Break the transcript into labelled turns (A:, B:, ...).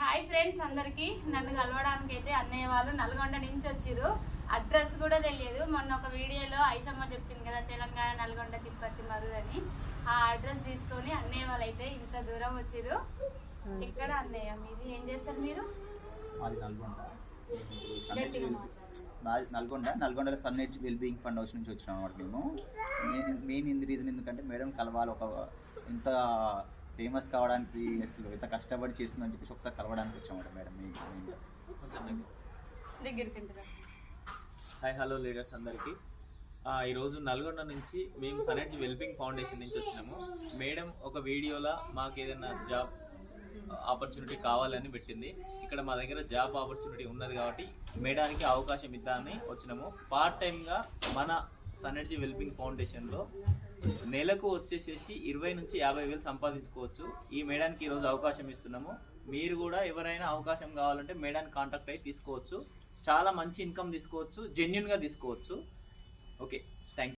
A: Hi friends అందరికి. నన్ను కలవడానికి అయితే అన్నయ్య వాళ్ళు నల్గొండ నుంచి వచ్చిర్రు. అడ్రస్ కూడా తెలియదు. మొన్న ఒక వీడియోలో ఐషమ్మ చెప్పింది కదా తెలంగాణ నల్గొండ తిప్పతి మరుదని ఆ అడ్రస్ తీసుకొని అన్నయ్య వాళ్ళు అయితే ఇంత దూరం వచ్చిర్రు. ఇక్కడ అన్నయ్య? మీది ఏం చేస్తారు మీరు?
B: నల్గొండ.
A: గట్టిగా
B: నాది నల్గొండ. నల్గొండలో సన్నేజ్ వెల్బీయింగ్ ఫండ్ హౌస్ నుంచి వచ్చినాం అనమాట మేము. మెయిన్ మెయిన్ ఇంది రీజన్ ఎందుకంటే మేడం కలవాలి ఒక ఇంత ఫేమస్ కావడానికి అసలు ఇంత కష్టపడి చేస్తుందని చెప్పేసి ఒకసారి కలవడానికి వచ్చామట మేడం
C: కొంచెం హాయ్ హలో లీడర్స్ అందరికీ. ఆ, ఈరోజు నల్గొండ నుంచి మేము సనెట్ వెల్పింగ్ ఫౌండేషన్ నుంచి వచ్చినాము. మేడం ఒక వీడియోలో మాకు ఏదైనా జాబ్ ఆపర్చునిటీ కావాలని పెట్టింది. ఇక్కడ మా దగ్గర జాబ్ ఆపర్చునిటీ ఉన్నది కాబట్టి మేడానికి అవకాశం ఇద్దామని వచ్చినాము. పార్ట్ టైంగా మన సనర్జీ వెల్పింగ్ ఫౌండేషన్లో నెలకు వచ్చేసేసి ఇరవై నుంచి యాభై వేలు సంపాదించుకోవచ్చు. ఈ మేడానికి ఈరోజు అవకాశం ఇస్తున్నాము. మీరు కూడా ఎవరైనా అవకాశం కావాలంటే మేడానికి కాంటాక్ట్ అయ్యి తీసుకోవచ్చు. చాలా మంచి ఇన్కమ్ తీసుకోవచ్చు. జెన్యున్గా తీసుకోవచ్చు. Okay thank